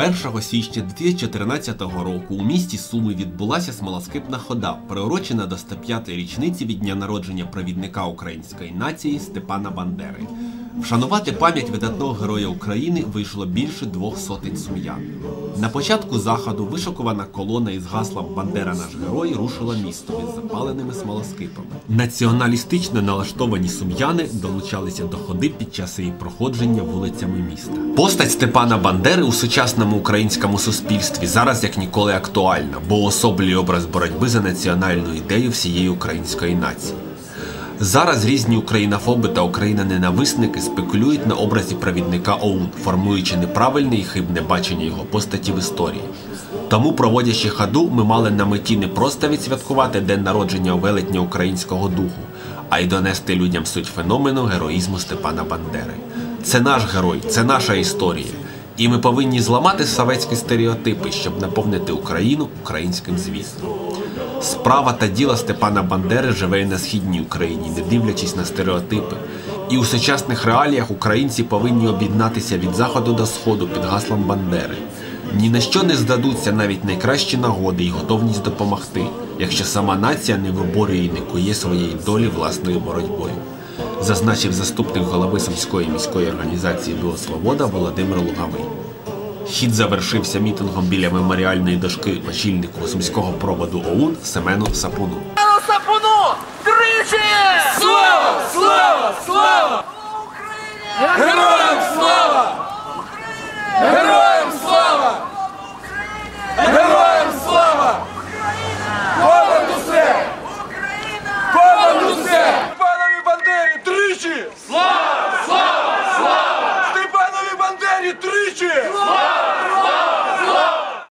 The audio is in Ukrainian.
1 січня 2014 року у місті Суми відбулася смолоскипна хода, приурочена до 105-ї річниці від дня народження провідника української нації Степана Бандери. Вшанувати пам'ять видатного героя України вийшло більше двох сотень сум'ян. На початку заходу вишикувана колона із гаслом Бандера наш герой рушила містом із запаленими смолоскипами. Націоналістично налаштовані сум'яни долучалися до ходи під час її проходження вулицями міста. Постать Степана Бандери у сучасному українському суспільстві зараз як ніколи актуальна, бо уособлює образ боротьби за національну ідею всієї української нації. Зараз різні українофоби та україноненависники спекулюють на образі провідника ОУН, формуючи неправильне і хибне бачення його постаті в історії. Тому, проводячи ходу, ми мали на меті не просто відсвяткувати день народження велетня українського духу, а й донести людям суть феномену героїзму Степана Бандери. Це наш герой, це наша історія. І ми повинні зламати советські стереотипи, щоб наповнити Україну українським звістом. Справа та діло Степана Бандери живе і на східній Україні, не дивлячись на стереотипи. І у сучасних реаліях українці повинні об'єднатися від заходу до сходу під гаслом Бандери. Ні на що не здадуться навіть найкращі нагоди і готовність допомогти, якщо сама нація не виборює і не кує своєї долі власною боротьбою, зазначив заступник голови Сумської міської організації Біосвобода Володимир Лугавий. Хід завершився мітингом біля меморіальної дошки очільнику сумського проводу ОУН Семену Сапуну. Сапуну тричі! Слава! Слава! Слава! Україні! Героям слава! Героям слава! Героям слава! Понад усе! Понад усе! Степанові Бандері тричі! Слава! Слава! Слава! Степанові Бандері тричі!